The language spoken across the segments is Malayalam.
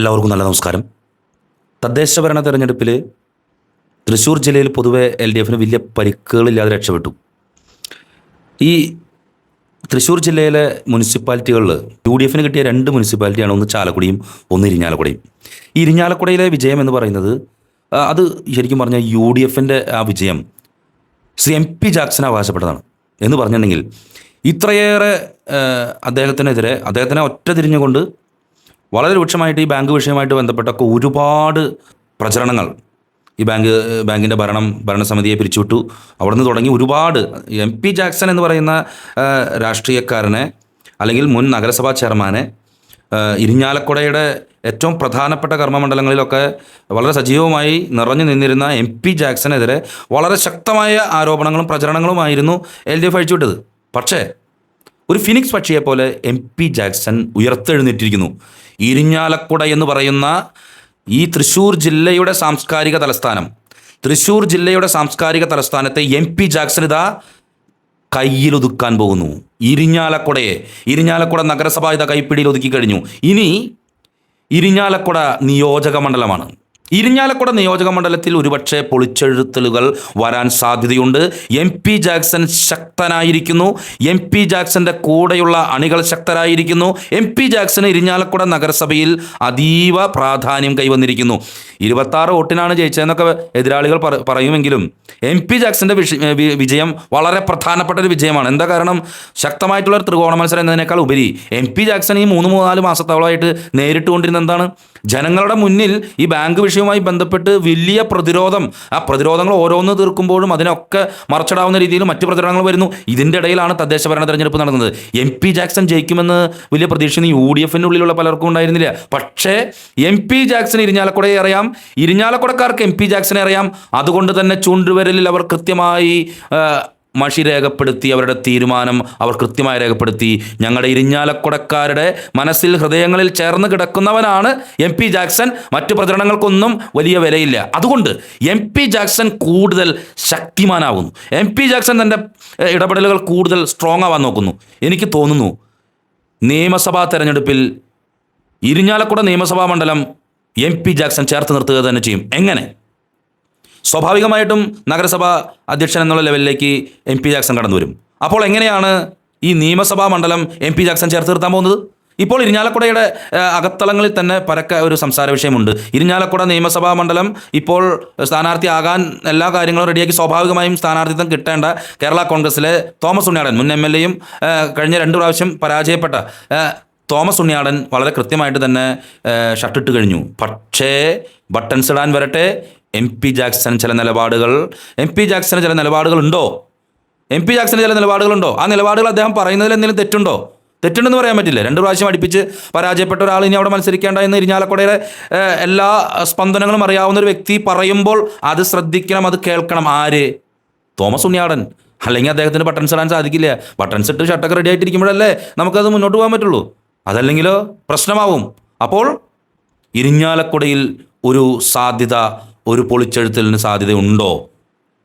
എല്ലാവർക്കും നല്ല നമസ്കാരം. തദ്ദേശ ഭരണ തെരഞ്ഞെടുപ്പിൽ തൃശ്ശൂർ ജില്ലയിൽ പൊതുവെ എൽ ഡി എഫിന് വലിയ പരിക്കുകളില്ലാതെ രക്ഷപ്പെട്ടു. ഈ തൃശ്ശൂർ ജില്ലയിലെ മുനിസിപ്പാലിറ്റികളിൽ യു ഡി എഫിന് കിട്ടിയ രണ്ട് മുനിസിപ്പാലിറ്റിയാണ് ഒന്ന് ചാലക്കുടിയും ഒന്ന് ഇരിഞ്ഞാലക്കുടയും. ഈ ഇരിഞ്ഞാലക്കുടയിലെ വിജയം എന്ന് പറയുന്നത് അത് ശരിക്കും പറഞ്ഞാൽ യു ഡി എഫിന്റെ ആ വിജയം ശ്രീ എം പി ജാക്സൺ അവകാശപ്പെട്ടതാണ്. എന്ന് പറഞ്ഞിട്ടുണ്ടെങ്കിൽ ഇത്രയേറെ അദ്ദേഹത്തിനെതിരെ അദ്ദേഹത്തിനെ ഒറ്റ തിരിഞ്ഞുകൊണ്ട് വളരെ രൂക്ഷമായിട്ട് ഈ ബാങ്ക് വിഷയമായിട്ട് ബന്ധപ്പെട്ടൊക്കെ ഒരുപാട് പ്രചരണങ്ങൾ. ഈ ബാങ്ക് ബാങ്കിന്റെ ഭരണം ഭരണസമിതിയെ പിരിച്ചുവിട്ടു. അവിടുന്ന് തുടങ്ങി ഒരുപാട്. എം പി ജാക്സൺ എന്ന് പറയുന്ന രാഷ്ട്രീയക്കാരനെ അല്ലെങ്കിൽ മുൻ നഗരസഭാ ചെയർമാനെ ഇരിഞ്ഞാലക്കുടയുടെ ഏറ്റവും പ്രധാനപ്പെട്ട കർമ്മമണ്ഡലങ്ങളിലൊക്കെ വളരെ സജീവമായി നിറഞ്ഞു നിന്നിരുന്ന എം പി ജാക്സനെതിരെ വളരെ ശക്തമായ ആരോപണങ്ങളും പ്രചരണങ്ങളുമായിരുന്നു എൽ ഡി എഫ് അഴിച്ചുവിട്ടത്. പക്ഷേ ഒരു ഫിനിക്സ് പക്ഷിയെ പോലെ എം പി ജാക്സൺ ഉയർത്തെഴുന്നേറ്റിരിക്കുന്നു. ഇരിഞ്ഞാലക്കുട എന്ന് പറയുന്ന ഈ തൃശ്ശൂർ ജില്ലയുടെ സാംസ്കാരിക തലസ്ഥാനം. തൃശ്ശൂർ ജില്ലയുടെ സാംസ്കാരിക തലസ്ഥാനത്തെ എം പി ജാക്സൺ ഇതാ കയ്യിലൊതുക്കാൻ പോകുന്നു. ഇരിഞ്ഞാലക്കുടയെ. ഇരിഞ്ഞാലക്കുട നഗരസഭ ഇതാ കൈപ്പിടിയിൽ ഒതുക്കി കഴിഞ്ഞു. ഇനി ഇരിഞ്ഞാലക്കുട നിയോജക മണ്ഡലമാണ്. ഇരിഞ്ഞാലക്കുട നിയോജക മണ്ഡലത്തിൽ ഒരുപക്ഷെ പൊളിച്ചെഴുത്തലുകൾ വരാൻ സാധ്യതയുണ്ട്. എം പി ജാക്സൺ ശക്തനായിരിക്കുന്നു. എം പി ജാക്സന്റെ കൂടെയുള്ള അണികൾ ശക്തരായിരിക്കുന്നു. എം പി ജാക്സന് ഇരിഞ്ഞാലക്കുട നഗരസഭയിൽ അതീവ പ്രാധാന്യം കൈവന്നിരിക്കുന്നു. ഇരുപത്താറ് വോട്ടിനാണ് ജയിച്ചതെന്നൊക്കെ എതിരാളികൾ പറയുമെങ്കിലും എം പി ജാക്സന്റെ വിജയം വളരെ പ്രധാനപ്പെട്ട ഒരു വിജയമാണ്. എന്താ കാരണം? ശക്തമായിട്ടുള്ള ഒരു ത്രികോണ മത്സരം എന്നതിനേക്കാൾ ഉപരി എം പി ജാക്സൺ ഈ മൂന്ന് മൂന്നാൽ മാസത്തോളമായിട്ട് നേരിട്ടുകൊണ്ടിരുന്ന എന്താണ്? ജനങ്ങളുടെ മുന്നിൽ ഈ ബാങ്ക് വിഷയവുമായി ബന്ധപ്പെട്ട് വലിയ പ്രതിരോധം ആ പ്രതിരോധങ്ങൾ ഓരോന്ന് തീർക്കുമ്പോഴും അതിനൊക്കെ മറച്ചിടാവുന്ന രീതിയിൽ മറ്റു പ്രതിരോധങ്ങൾ വരുന്നു. ഇതിന്റെ ഇടയിലാണ് തദ്ദേശ ഭരണ തെരഞ്ഞെടുപ്പ് നടന്നത്. എം പി ജാക്സൺ ജയിക്കുമെന്ന് വലിയ പ്രതീക്ഷ യു ഡി എഫിന്റെ ഉള്ളിലുള്ള പലർക്കും ഉണ്ടായിരുന്നില്ല. പക്ഷേ എം പി ജാക്സൺ ഇരിഞ്ഞാലക്കുടയെ അറിയാം. ഇരിഞ്ഞാലക്കുടക്കാർക്ക് എം പി ജാക്സനെ അറിയാം. അതുകൊണ്ട് തന്നെ ചൂണ്ടുവരലിൽ അവർ കൃത്യമായി മഷി രേഖപ്പെടുത്തി അവരുടെ തീരുമാനം അവർ കൃത്യമായി രേഖപ്പെടുത്തി. ഞങ്ങളുടെ ഇരിഞ്ഞാലക്കുടക്കാരുടെ മനസ്സിൽ ഹൃദയങ്ങളിൽ ചേർന്ന് കിടക്കുന്നവനാണ് എം പി ജാക്സൺ. മറ്റു പ്രചരണങ്ങൾക്കൊന്നും വലിയ വിലയില്ല. അതുകൊണ്ട് എം പി ജാക്സൺ കൂടുതൽ ശക്തിമാനാകുന്നു എം പി ജാക്സൺ തന്റെ ഇടപെടലുകൾ കൂടുതൽ സ്ട്രോങ് ആവാൻ നോക്കുന്നു. എനിക്ക് തോന്നുന്നു നിയമസഭാ തെരഞ്ഞെടുപ്പിൽ ഇരിഞ്ഞാലക്കുട നിയമസഭാ മണ്ഡലം എം പി ജാക്സൺ ചേർത്ത് നിർത്തുക തന്നെ ചെയ്യും. എങ്ങനെ? സ്വാഭാവികമായിട്ടും നഗരസഭ അധ്യക്ഷൻ എന്നുള്ള ലെവലിലേക്ക് എം പി ജാക്സൺ കടന്നു വരും അപ്പോൾ എങ്ങനെയാണ് ഈ നിയമസഭാ മണ്ഡലം എം പി ജാക്സൺ ചേർത്ത് നിർത്താൻ പോകുന്നത്? ഇപ്പോൾ ഇരിഞ്ഞാലക്കുടയുടെ അകത്തളങ്ങളിൽ തന്നെ പരക്ക ഒരു സംസാര വിഷയമുണ്ട്. ഇരിഞ്ഞാലക്കുട നിയമസഭാ മണ്ഡലം ഇപ്പോൾ സ്ഥാനാർത്ഥിയാകാൻ എല്ലാ കാര്യങ്ങളും റെഡിയാക്കി സ്വാഭാവികമായും സ്ഥാനാർത്ഥിത്വം കിട്ടേണ്ട കേരള കോൺഗ്രസിലെ തോമസ് ഉണ്ണിയാടൻ മുൻ എം എൽ എയും കഴിഞ്ഞ രണ്ട് പ്രാവശ്യം പരാജയപ്പെട്ട തോമസ് ഉണ്ണിയാടൻ വളരെ കൃത്യമായിട്ട് തന്നെ ഷർട്ടിട്ട് കഴിഞ്ഞു. പക്ഷേ ബട്ടൺസ് ഇടാൻ വരട്ടെ എം പി ജാക്സൺ ചില നിലപാടുകൾ എം പി ജാക്സന് ചില നിലപാടുകളുണ്ടോ? എം പി ജാക്സന് ചില നിലപാടുകളുണ്ടോ? ആ നിലപാടുകൾ അദ്ദേഹം പറയുന്നതിൽ എന്തെങ്കിലും തെറ്റുണ്ടോ? തെറ്റുണ്ടെന്ന് പറയാൻ പറ്റില്ല. രണ്ട് പ്രാവശ്യം അടുപ്പിച്ച് പരാജയപ്പെട്ട ഒരാൾ ഇനി അവിടെ മത്സരിക്കേണ്ട എന്ന് ഇരിഞ്ഞാലക്കുടയുടെ എല്ലാ സ്പന്ദനങ്ങളും അറിയാവുന്ന ഒരു വ്യക്തി പറയുമ്പോൾ അത് ശ്രദ്ധിക്കണം അത് കേൾക്കണം. ആര്? തോമസ് ഉണ്ണിയാടൻ. അല്ലെങ്കിൽ അദ്ദേഹത്തിന് ബട്ടൺസ് ഇടാൻ സാധിക്കില്ല. ബട്ടൺസ് ഇട്ട് ഷർട്ടൊക്കെ റെഡി ആയിട്ടിരിക്കുമ്പോഴല്ലേ നമുക്കത് മുന്നോട്ട് പോകാൻ പറ്റുള്ളൂ. അതല്ലെങ്കിലോ പ്രശ്നമാവും. അപ്പോൾ ഇരിഞ്ഞാലക്കുടയിൽ ഒരു സാധ്യത ഒരു പൊളിച്ചെഴുത്തലിന് സാധ്യതയുണ്ടോ?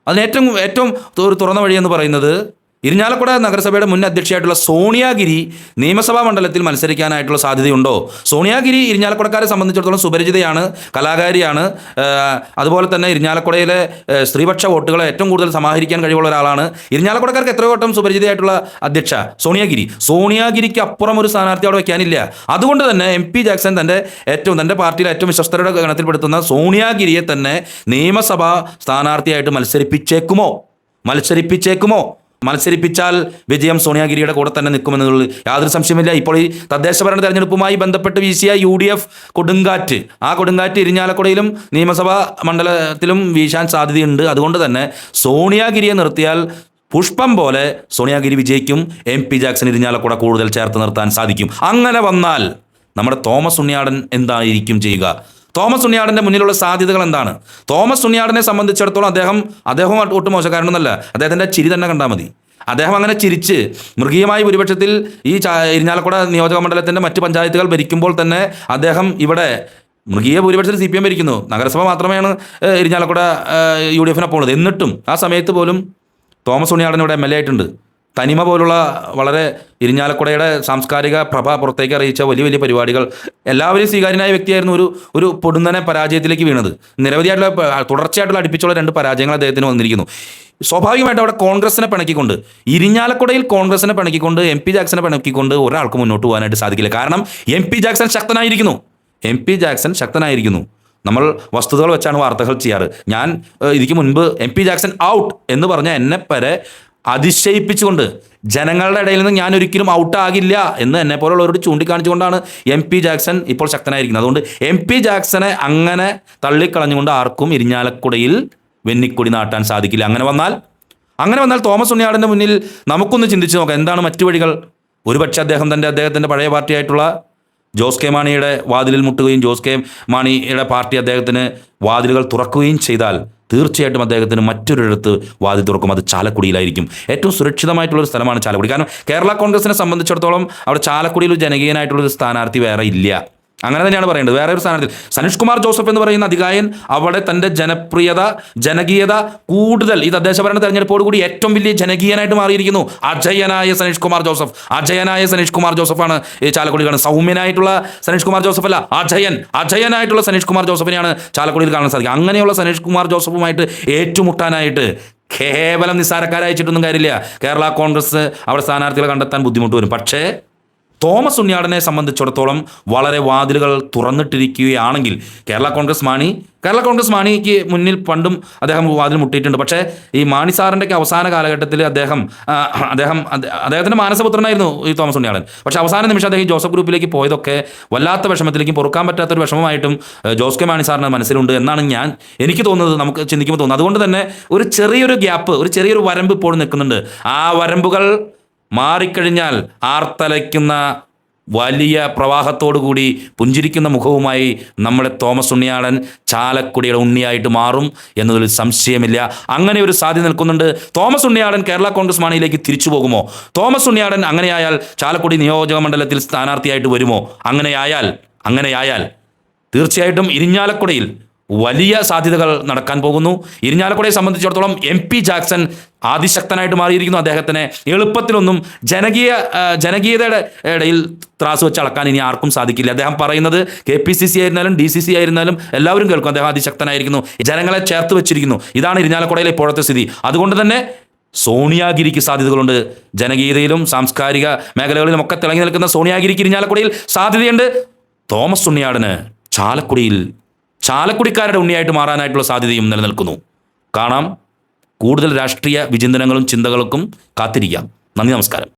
അതിന് ഏറ്റവും ഏറ്റവും ഒരു തുറന്ന വഴി എന്ന് പറയുന്നത് ഇരിഞ്ഞാലക്കുട നഗരസഭയുടെ മുൻ അധ്യക്ഷയായിട്ടുള്ള സോണിയാഗിരി നിയമസഭാ മണ്ഡലത്തിൽ മത്സരിക്കാനായിട്ടുള്ള സാധ്യതയുണ്ടോ? സോണിയാഗിരി ഇരിഞ്ഞാലക്കുടക്കാരെ സംബന്ധിച്ചിടത്തോളം സുപരിചിതയാണ് കലാകാരിയാണ്. അതുപോലെ തന്നെ ഇരിഞ്ഞാലക്കുടയിലെ സ്ത്രീപക്ഷ വോട്ടുകളെ ഏറ്റവും കൂടുതൽ സമാഹരിക്കാൻ കഴിവുള്ള ഒരാളാണ്. ഇരിഞ്ഞാലക്കുടക്കാർക്ക് എത്രയോ വട്ടം സുപരിചിതയായിട്ടുള്ള അധ്യക്ഷ സോണിയാഗിരി. സോണിയാഗിരിക്ക് അപ്പുറം ഒരു സ്ഥാനാർത്ഥി അവിടെ വയ്ക്കാനില്ല. അതുകൊണ്ട് തന്നെ എം പി ജാക്സൺ തന്റെ ഏറ്റവും തന്റെ പാർട്ടിയിലെ ഏറ്റവും വിശ്വസ്തരുടെ ഗണത്തിൽപ്പെടുത്തുന്ന സോണിയാഗിരിയെ തന്നെ നിയമസഭാ സ്ഥാനാർത്ഥിയായിട്ട് മത്സരിപ്പിച്ചേക്കുമോ? മത്സരിപ്പിച്ചേക്കുമോ? മത്സരിപ്പിച്ചാൽ വിജയം സോണിയാഗിരിയുടെ കൂടെ തന്നെ നിൽക്കുമെന്നുള്ളത് യാതൊരു സംശയമില്ല ഇപ്പോൾ ഈ തദ്ദേശ ഭരണ തെരഞ്ഞെടുപ്പുമായി ബന്ധപ്പെട്ട് വീശിയ യു ഡി എഫ് കൊടുങ്കാറ്റ്. ആ കൊടുങ്കാറ്റ് ഇരിഞ്ഞാലക്കുടയിലും നിയമസഭാ മണ്ഡലത്തിലും വീശാൻ സാധ്യതയുണ്ട്. അതുകൊണ്ട് തന്നെ സോണിയാഗിരിയെ നിർത്തിയാൽ പുഷ്പം പോലെ സോണിയാഗിരി വിജയിക്കും. എം പി ജാക്സൺ ഇരിഞ്ഞാലക്കുട കൂടുതൽ ചേർത്ത് നിർത്താൻ സാധിക്കും. അങ്ങനെ വന്നാൽ നമ്മുടെ തോമസ് ഉണ്ണിയാടൻ എന്തായിരിക്കും ചെയ്യുക? തോമസ് ഉണ്ണിയാടന്റെ മുന്നിലുള്ള സാധ്യതകൾ എന്താണ്? തോമസ് ഉണ്ണിയാടനെ സംബന്ധിച്ചിടത്തോളം അദ്ദേഹം അദ്ദേഹം ഒട്ടും മോശക്കാരനൊന്നല്ല. അദ്ദേഹത്തിന്റെ ചിരി തന്നെ കണ്ടാൽ മതി. അദ്ദേഹം അങ്ങനെ ചിരിച്ച് മൃഗീയമായ ഭൂരിപക്ഷത്തിൽ ഈ ഇരിഞ്ഞാലക്കുട നിയോജക മണ്ഡലത്തിന്റെ മറ്റ് പഞ്ചായത്തുകൾ ഭരിക്കുമ്പോൾ തന്നെ അദ്ദേഹം ഇവിടെ മൃഗീയ ഭൂരിപക്ഷത്തിൽ സി പി എം ഭരിക്കുന്നു. നഗരസഭ മാത്രമേയാണ് ഇരിഞ്ഞാലക്കുട യു ഡി എഫിനൊപ്പം ഉള്ളത്. എന്നിട്ടും ആ സമയത്ത് പോലും തോമസ് ഉണ്ണിയാടൻ ഇവിടെ എം എൽ എ ആയിട്ടുണ്ട്. തനിമ പോലുള്ള വളരെ ഇരിഞ്ഞാലക്കുടയുടെ സാംസ്കാരിക പ്രഭ പുറത്തേക്ക് അറിയിച്ച വലിയ വലിയ പരിപാടികൾ എല്ലാവരും സ്വീകാര്യനായ വ്യക്തിയായിരുന്നു ഒരു ഒരു പൊടുന്നനെ പരാജയത്തിലേക്ക് വീണത്. നിരവധിയായിട്ടുള്ള തുടർച്ചയായിട്ടുള്ള അടുപ്പിച്ചുള്ള രണ്ട് പരാജയങ്ങൾ അദ്ദേഹത്തിന് വന്നിരിക്കുന്നു. സ്വാഭാവികമായിട്ട് അവിടെ കോൺഗ്രസിനെ പിണക്കിക്കൊണ്ട് ഇരിഞ്ഞാലക്കുടയിൽ കോൺഗ്രസിനെ പിണക്കിക്കൊണ്ട് എം പി ജാക്സനെ പിണക്കിക്കൊണ്ട് ഒരാൾക്ക് മുന്നോട്ട് പോകാനായിട്ട് സാധിക്കില്ല. കാരണം എം പി ജാക്സൺ ശക്തനായിരിക്കുന്നു. എം പി ജാക്സൺ ശക്തനായിരിക്കുന്നു. നമ്മൾ വസ്തുതകൾ വെച്ചാണ് വാർത്തകൾ ചെയ്യാറ്. ഞാൻ ഇതിക്ക് മുൻപ് എം പി ജാക്സൺ ഔട്ട് എന്ന് പറഞ്ഞ എന്നെ വരെ അതിശയിപ്പിച്ചുകൊണ്ട് ജനങ്ങളുടെ ഇടയിൽ നിന്ന് ഞാൻ ഒരിക്കലും ഔട്ടാകില്ല എന്ന് എന്നെ പോലുള്ളവരോട് ചൂണ്ടിക്കാണിച്ചുകൊണ്ടാണ് എം പി ജാക്സൺ ഇപ്പോൾ ശക്തനായിരിക്കുന്നത്. അതുകൊണ്ട് എം പി ജാക്സനെ അങ്ങനെ തള്ളിക്കളഞ്ഞുകൊണ്ട് ആർക്കും ഇരിഞ്ഞാലക്കുടയിൽ വെന്നിക്കൊടി നാട്ടാൻ സാധിക്കില്ല. അങ്ങനെ വന്നാൽ അങ്ങനെ വന്നാൽ തോമസ് ഉണ്ണിയാടിന്റെ മുന്നിൽ നമുക്കൊന്ന് ചിന്തിച്ച് നോക്കാം. എന്താണ് മറ്റു വഴികൾ? ഒരുപക്ഷെ അദ്ദേഹം തന്റെ അദ്ദേഹത്തിന്റെ പഴയ പാർട്ടിയായിട്ടുള്ള ജോസ് കെ മാണിയുടെ വാതിലിൽ മുട്ടുകയും ജോസ് കെ മാണിയുടെ പാർട്ടി അദ്ദേഹത്തിന് വാതിലുകൾ തുറക്കുകയും ചെയ്താൽ തീർച്ചയായിട്ടും അദ്ദേഹത്തിന് മറ്റൊരിടത്ത് വാദി തുറക്കും. അത് ചാലക്കുടിയിലായിരിക്കും. ഏറ്റവും സുരക്ഷിതമായിട്ടുള്ള ഒരു സ്ഥലമാണ് ചാലക്കുടി. കാരണം കേരള കോൺഗ്രസിനെ സംബന്ധിച്ചിടത്തോളം അവിടെ ചാലക്കുടിയിൽ ജനകീയനായിട്ടുള്ളൊരു സ്ഥാനാർത്ഥി വേറെ ഇല്ല. അങ്ങനെ തന്നെയാണ് പറയേണ്ടത്. വേറെ ഒരു സ്ഥാനത്തിൽ സനീഷ് കുമാർ ജോസഫ് എന്ന് പറയുന്ന അധികായൻ അവിടെ തന്റെ ജനപ്രിയത ജനകീയത കൂടുതൽ ഈ തദ്ദേശ ഭരണ തെരഞ്ഞെടുപ്പോടുകൂടി ഏറ്റവും വലിയ ജനകീയനായിട്ട് മാറിയിരിക്കുന്നു അജയനായ സനീഷ് കുമാർ ജോസഫ്. അജയനായ സനീഷ് കുമാർ ജോസഫാണ് ഈ ചാലക്കുടി കാണുന്നത് സൗമ്യനായിട്ടുള്ള സനീഷ് കുമാർ ജോസഫ് അല്ല അജയൻ. അജയനായിട്ടുള്ള സനീഷ് കുമാർ ജോസഫിനെയാണ് ചാലക്കുടിയിൽ കാണാൻ സാധിക്കുക. അങ്ങനെയുള്ള സനീഷ് കുമാർ ജോസഫുമായിട്ട് ഏറ്റുമുട്ടാനായിട്ട് കേവലം നിസ്സാരക്കാരയച്ചിട്ടൊന്നും കാര്യമില്ല. കേരള കോൺഗ്രസ് അവിടെ സ്ഥാനാർത്ഥികളെ കണ്ടെത്താൻ ബുദ്ധിമുട്ട് വരും. പക്ഷേ തോമസ് ഉണ്ണിയാടനെ സംബന്ധിച്ചിടത്തോളം വളരെ വാതിലുകൾ തുറന്നിട്ടിരിക്കുകയാണെങ്കിൽ കേരള കോൺഗ്രസ് മാണി കേരള കോൺഗ്രസ് മാണിക്ക് മുന്നിൽ പണ്ടും അദ്ദേഹം വാതിൽ മുട്ടിയിട്ടുണ്ട്. പക്ഷേ ഈ മാണി സാറിന്റെ അവസാന കാലഘട്ടത്തിൽ അദ്ദേഹം അദ്ദേഹം അദ്ദേ- അദ്ദേഹത്തിന്റെ മാനസപുത്രനായിരുന്നു ഈ തോമസ് ഉണ്ണിയാടൻ. പക്ഷേ അവസാന നിമിഷം അദ്ദേഹം ജോസഫ് ഗ്രൂപ്പിലേക്ക് പോയതൊക്കെ വല്ലാത്ത വിഷമത്തിലേക്കും പൊറുക്കാൻ പറ്റാത്തൊരു വിഷമമായിട്ടും ജോസ് കെ മാണി സാറിന്റെ മനസ്സിലുണ്ട് എന്നാണ് ഞാൻ എനിക്ക് തോന്നുന്നത് നമുക്ക് ചിന്തിക്കുമ്പോൾ തോന്നുന്നത്. അതുകൊണ്ട് തന്നെ ഒരു ചെറിയൊരു ഗ്യാപ്പ് ഒരു ചെറിയൊരു വരമ്പ് ഇപ്പോഴും നിൽക്കുന്നുണ്ട്. ആ വരമ്പുകൾ മാറിക്കഴിഞ്ഞാൽ ആർത്തലയ്ക്കുന്ന വലിയ പ്രവാഹത്തോടുകൂടി പുഞ്ചിരിക്കുന്ന മുഖവുമായി നമ്മുടെ തോമസ് ഉണ്ണിയാടൻ ചാലക്കുടിയുടെ ഉണ്ണിയായിട്ട് മാറും എന്നതിൽ സംശയമില്ല. അങ്ങനെ ഒരു സാധ്യത നിൽക്കുന്നുണ്ട്. തോമസ് ഉണ്ണിയാടൻ കേരള കോൺഗ്രസ് മാണിയിലേക്ക് തിരിച്ചു പോകുമോ? തോമസ് ഉണ്ണിയാടൻ അങ്ങനെയായാൽ ചാലക്കുടി നിയോജക മണ്ഡലത്തിൽ സ്ഥാനാർത്ഥിയായിട്ട് വരുമോ? അങ്ങനെയായാൽ അങ്ങനെയായാൽ തീർച്ചയായിട്ടും ഇരിഞ്ഞാലക്കുടയിൽ വലിയ സാധ്യതകൾ നടക്കാൻ പോകുന്നു. ഇരിഞ്ഞാലക്കുടയെ സംബന്ധിച്ചിടത്തോളം എം പി ജാക്സൺ ആദിശക്തനായിട്ട് മാറിയിരിക്കുന്നു. അദ്ദേഹത്തിനെ എളുപ്പത്തിലൊന്നും ജനകീയ ജനകീയതയുടെ ഇടയിൽ ത്രാസ് വെച്ച് അളക്കാൻ ഇനി ആർക്കും സാധിക്കില്ല. അദ്ദേഹം പറയുന്നത് കെ പി സി സി ആയിരുന്നാലും ഡി സി സി ആയിരുന്നാലും എല്ലാവരും കേൾക്കും അദ്ദേഹം അതിശക്തനായിരിക്കുന്നു ജനങ്ങളെ ചേർത്ത് വെച്ചിരിക്കുന്നു. ഇതാണ് ഇരിഞ്ഞാലക്കുടയിലെ ഇപ്പോഴത്തെ സ്ഥിതി. അതുകൊണ്ട് തന്നെ സോണിയാഗിരിക്ക് സാധ്യതകളുണ്ട്. ജനകീയതയിലും സാംസ്കാരിക മേഖലകളിലും ഒക്കെ തിളങ്ങി നിൽക്കുന്ന സോണിയാഗിരിക്ക് ഇരിഞ്ഞാലക്കുടയിൽ സാധ്യതയുണ്ട്. തോമസ് ഉണ്ണിയാടിന് ചാലക്കുടിയിൽ ചാലക്കുടിക്കാരുടെ ഉണ്ണിയായിട്ട് മാറാനായിട്ടുള്ള സാധ്യതയും നിലനിൽക്കുന്നു. കാണാം. കൂടുതൽ രാഷ്ട്രീയ വിചിന്തനങ്ങളും ചിന്തകൾക്കും കാത്തിരിക്കാം. നന്ദി നമസ്കാരം.